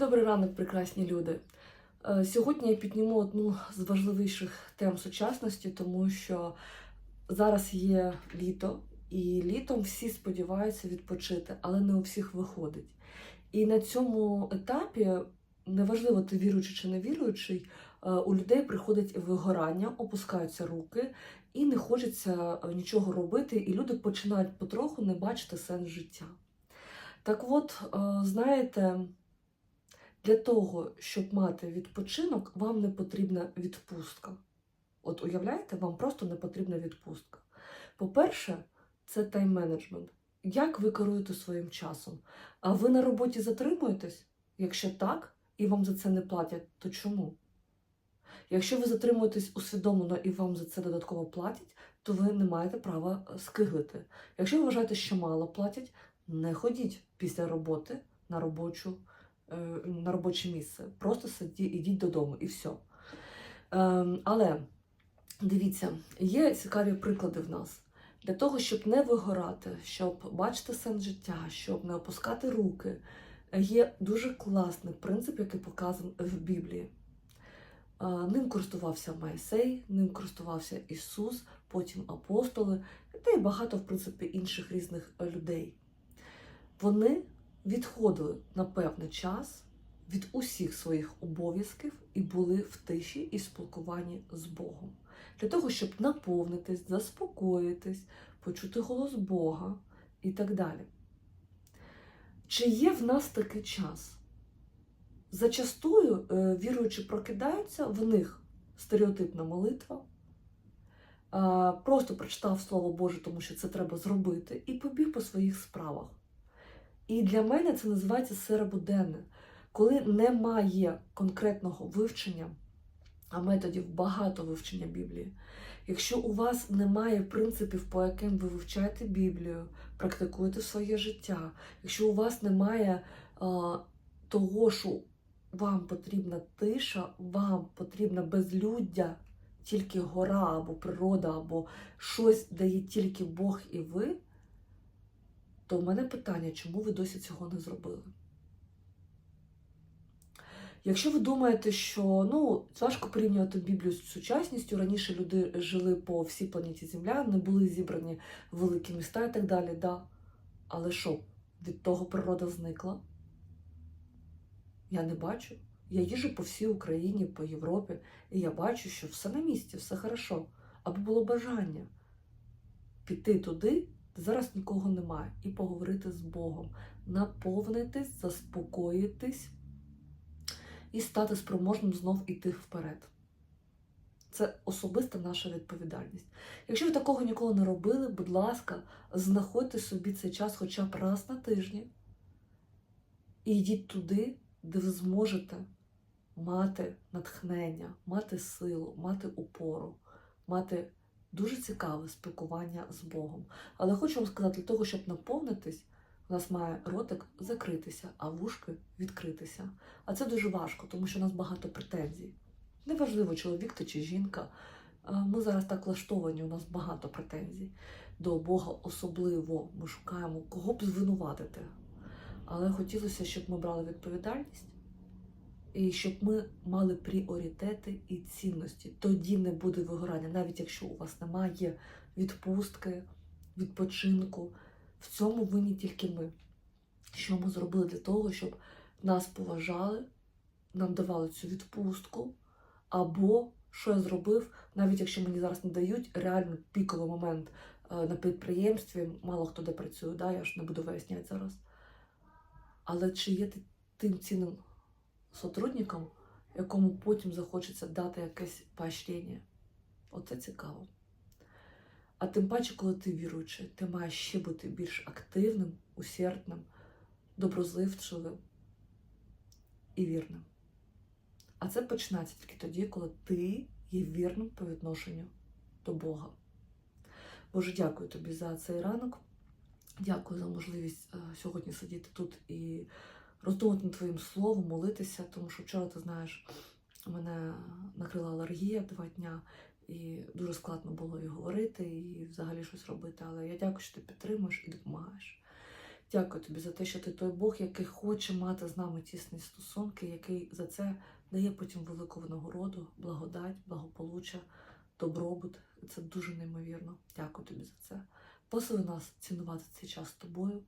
Добрий ранок, прекрасні люди. Е, Сьогодні я підніму одну з важливіших тем сучасності, тому що зараз є літо, і літом всі сподіваються відпочити, але не у всіх виходить. І на цьому етапі, неважливо, ти віруючий чи не віруючий, е, у людей приходить вигорання, опускаються руки, і не хочеться е, нічого робити, і люди починають потроху не бачити сенс життя. Так от, знаєте. Для того, щоб мати відпочинок, вам не потрібна відпустка. От уявляєте, вам просто не потрібна відпустка. По-перше, це тайм-менеджмент. Як ви керуєте своїм часом? А ви на роботі затримуєтесь? Якщо так, і вам за це не платять, то чому? Якщо ви затримуєтесь усвідомлено і вам за це додатково платять, то ви не маєте права е, скиглити. Якщо ви вважаєте, що мало платять, не ходіть після роботи на робочу на робоче місце. Просто сиді, ідіть додому і все. Ем, але дивіться, є цікаві приклади в нас. Для того, щоб не вигорати, щоб бачити сенс життя, щоб не опускати руки, є дуже класний принцип, який показаний в Біблії. Е, Ним користувався Майсей, ним користувався Ісус, потім апостоли, та й багато, в принципі, інших різних е, людей. Вони відходили на певний час від усіх своїх обов'язків і були в тиші і спілкуванні з Богом. Для того, щоб наповнитись, заспокоїтись, почути голос Бога і так далі. Чи є в нас такий час? Зачастую е, віруючі прокидаються, в них стереотипна молитва, просто прочитав Слово Боже, тому що це треба зробити, і побіг по своїх справах. І для мене це називається серебуденне, коли немає конкретного вивчення, а методів багато вивчення Біблії. Якщо у вас немає принципів, по яким ви вивчаєте Біблію, практикуєте своє життя, якщо у вас немає а, того, що вам потрібна тиша, вам потрібна безлюддя, тільки гора або природа, або щось, де є тільки Бог і ви, то в мене питання, чому ви досі цього не зробили? Якщо ви думаєте, що ну, важко порівнювати Біблію з сучасністю, раніше люди жили по всій планеті Земля, не були зібрані великі міста і так далі, да. Але що, від того природа зникла? Я не бачу. Я їжу по всій Україні, по Європі, і я бачу, що все на місці, все хорошо. Аби було бажання піти туди, зараз нікого немає, і поговорити з Богом, наповнитись, заспокоїтись і стати спроможним знов іти вперед. Це особиста наша відповідальність. Якщо ви такого ніколи не робили, будь ласка, знаходьте собі цей час хоча б раз на тижні і йдіть туди, де ви зможете мати натхнення, мати силу, мати опору, мати дуже цікаве спілкування з Богом. Але хочу вам сказати, для того, щоб наповнитись, у нас має ротик закритися, а вушки відкритися. А це дуже важко, тому що у нас багато претензій. Неважливо, чоловік ти чи жінка. Ми зараз так влаштовані, у нас багато претензій до Бога, особливо ми шукаємо кого б звинуватити. Але хотілося, щоб ми брали відповідальність і щоб ми мали пріоритети і цінності. Тоді не буде вигорання, навіть якщо у вас немає відпустки, відпочинку. В цьому винні тільки ми. Що ми зробили для того, щоб нас поважали, нам давали цю відпустку, або що я зробив, навіть якщо мені зараз не дають, реально піковий момент е, на підприємстві, мало хто де працює, да? я ж не буду виясняти зараз. Але чи є ти тим цінним сотрудником, якому потім захочеться дати якесь поощрення? Оце цікаво. А тим паче, коли ти віруючий, ти маєш ще бути більш активним, усердним, доброзливчивим і вірним. А це починається тільки тоді, коли ти є вірним по відношенню до Бога. Боже, дякую тобі за цей ранок. Дякую за можливість е, сьогодні сидіти тут і над твоїм словом, молитися, тому що вчора, ти знаєш, мене накрила алергія два дня, і дуже складно було і говорити, і взагалі щось робити. Але я дякую, що ти підтримуєш і допомагаєш. Дякую тобі за те, що ти той Бог, який хоче мати з нами тісні стосунки, який за це дає потім велику винагороду, благодать, благополуччя, добробут. Це дуже неймовірно. Дякую тобі за це. Посили нас цінувати цей час з тобою,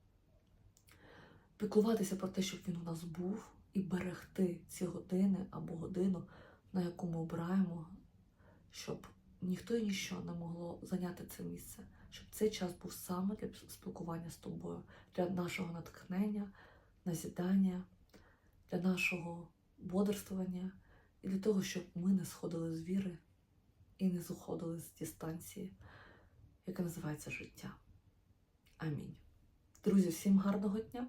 піклуватися про те, щоб він у нас був, і берегти ці години або годину, на яку ми обираємо, щоб ніхто і ніщо не могло зайняти це місце, щоб цей час був саме для спілкування з тобою, для нашого натхнення, назідання, для нашого бодрствування і для того, щоб ми не сходили з віри і не заходили з дистанції, яка називається життя. Амінь. Друзі, всім гарного дня!